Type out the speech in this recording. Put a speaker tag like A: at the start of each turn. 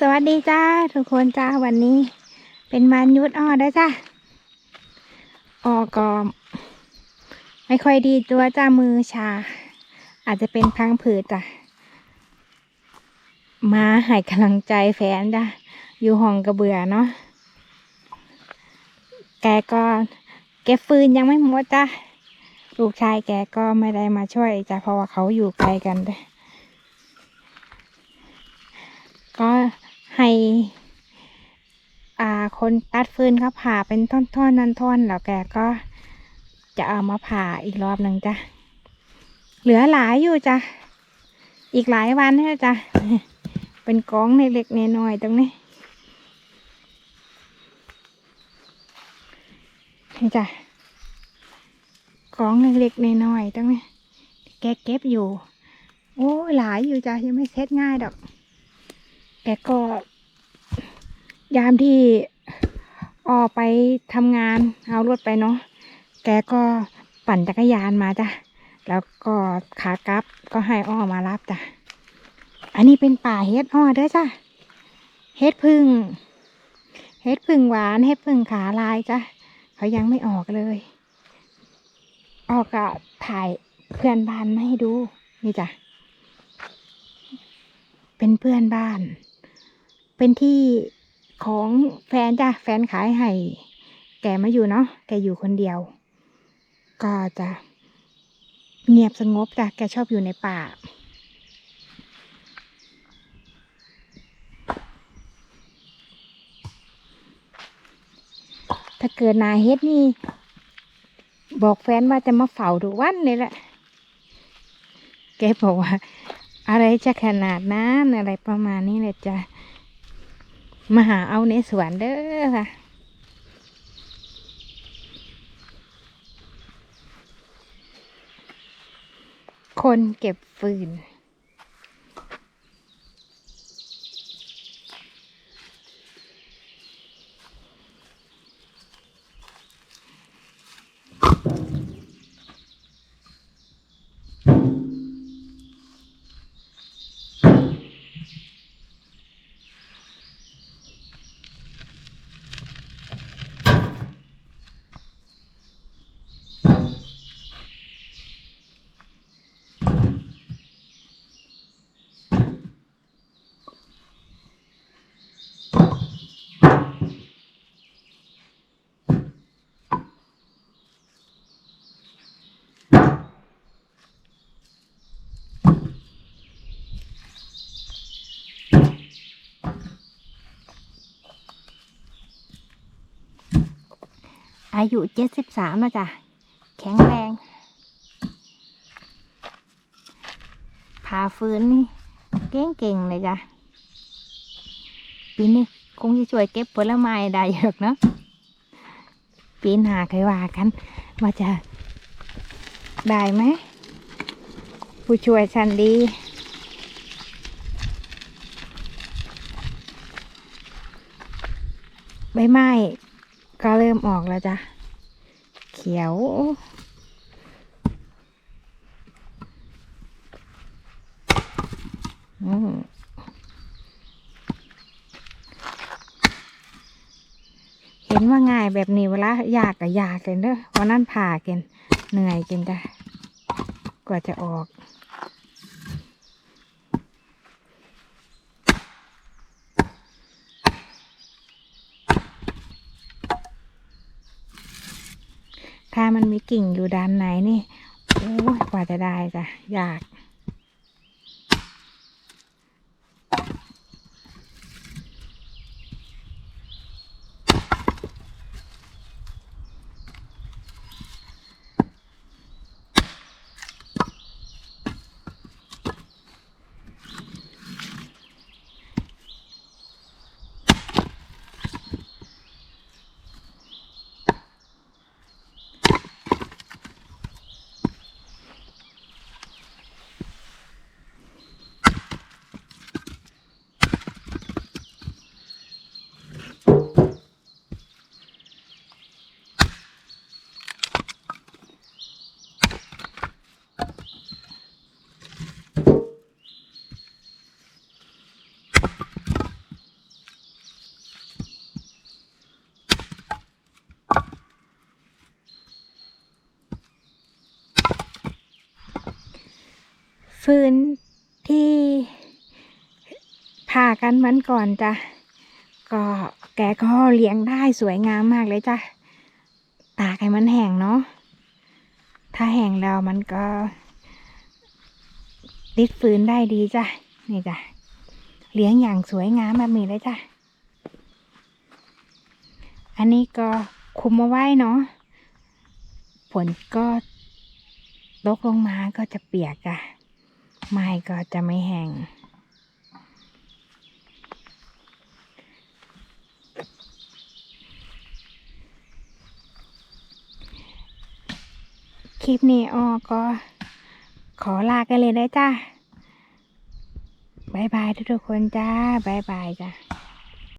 A: สวัสดีจ้าทุกคนจ้าวันนี้ เป็นวันยุดอ้อได้จ้าอ้อก็ไม่ค่อยดีตัวจ้ามือชา อาจจะเป็นพังผืดจ้ะมาให้กำลังใจแฟนจ้ะอยู่ห้องกระเบือเนาะแกก็เก็บฟืนยังไม่หมดจ้ะลูกชายแกก็ไม่ได้มาช่วยจ้ะเพราะว่าเขาอยู่ไกลกันก็ ให้อ่าคนตัดฟืนเขาผ่าเป็นท่อนๆนั้นท่อนแล้วแกก็จะเอามาผ่าอีกรอบหนึ่งจ้ะ เหลือหลายอยู่จ้ะ อีกหลายวันนะจ้ะ เป็นกองในเล็กๆน้อยตรงนี้นี่จ้ะกองเล็กๆน้อยๆตรงนี้แกเก็บอยู่ โอ้หลายอยู่จ้ะยังไม่เซ็ตง่ายดอก แกก็ยามที่ออกไปทำงานเอารถไปเนาะแกก็ปั่นจักรยานมาจ้ะแล้วก็ขากลับก็ให้อ้อมารับจ้ะอันนี้เป็นป่าเฮ็ดอ้อเด้อจ้ะเฮ็ดพึ่งเฮ็ดพึ่งหวานเฮ็ดพึ่งขาลายจ้ะเขายังไม่ออกเลย ออกก็ถ่ายเพื่อนบ้านมาให้ดูนี่จ้ะเป็นเพื่อนบ้าน เป็นที่ของแฟนจ้ะแฟนขายให้แกมาอยู่เนาะแกอยู่คนเดียว ก็จะเงียบสงบจ้ะแกชอบอยู่ในป่าถ้าเกิดนาเฮ็ดนี่ บอกแฟนว่าจะมาเฝ้าทุกวันเลยแหละ แกบอกว่า อะไรจะขนาดนั้นอะไรประมาณนี้เลยจ้ะ มาหาเอาในสวนเด้อค่ะ คนเก็บฟืน อายุเจ็ดสิบสามแล้วจ้ะ แข็งแรงผ่าฟืนนี่เก่งๆเลยจ้ะ ปีนี้คงจะช่วยเก็บผลไม้ได้เยอะเนาะปีหน้าเคยว่ากัน ว่าจะได้ไหม ผู้ช่วยฉันดี ใบไม้ ก็เริ่มออกแล้วจ้ะ เขียว อืมเห็นว่าง่ายแบบนี้เวลายากกับยากเลยเด้อวันนั้นผ่าเกินเหนื่อยเกินจ้ะกว่าจะออก ถ้ามันมีกิ่งอยู่ด้านในนี่โอ้ยกว่าจะได้จ้ะยาก อ ฟืนที่ผ่ากันวันก่อนจ้ะ ก็แกก็เลี้ยงได้สวยงามมากเลยจ้ะ ตากให้มันแห้งเนาะ ถ้าแห้งแล้วมันก็ติดฟืนได้ดีจ้ะ นี่จ้ะ เลี้ยงอย่างสวยงามแบบนี้เลยจ้ะ อันนี้ก็คุมมาไว้เนาะฝนก็ตกลงมาก็จะเปียกอะ ไม้ก็จะไม่แห้งคลิปนี้อ้อก็ขอลากันเลยได้จ้าบายบายทุกๆคนจ้าบายบายจ้า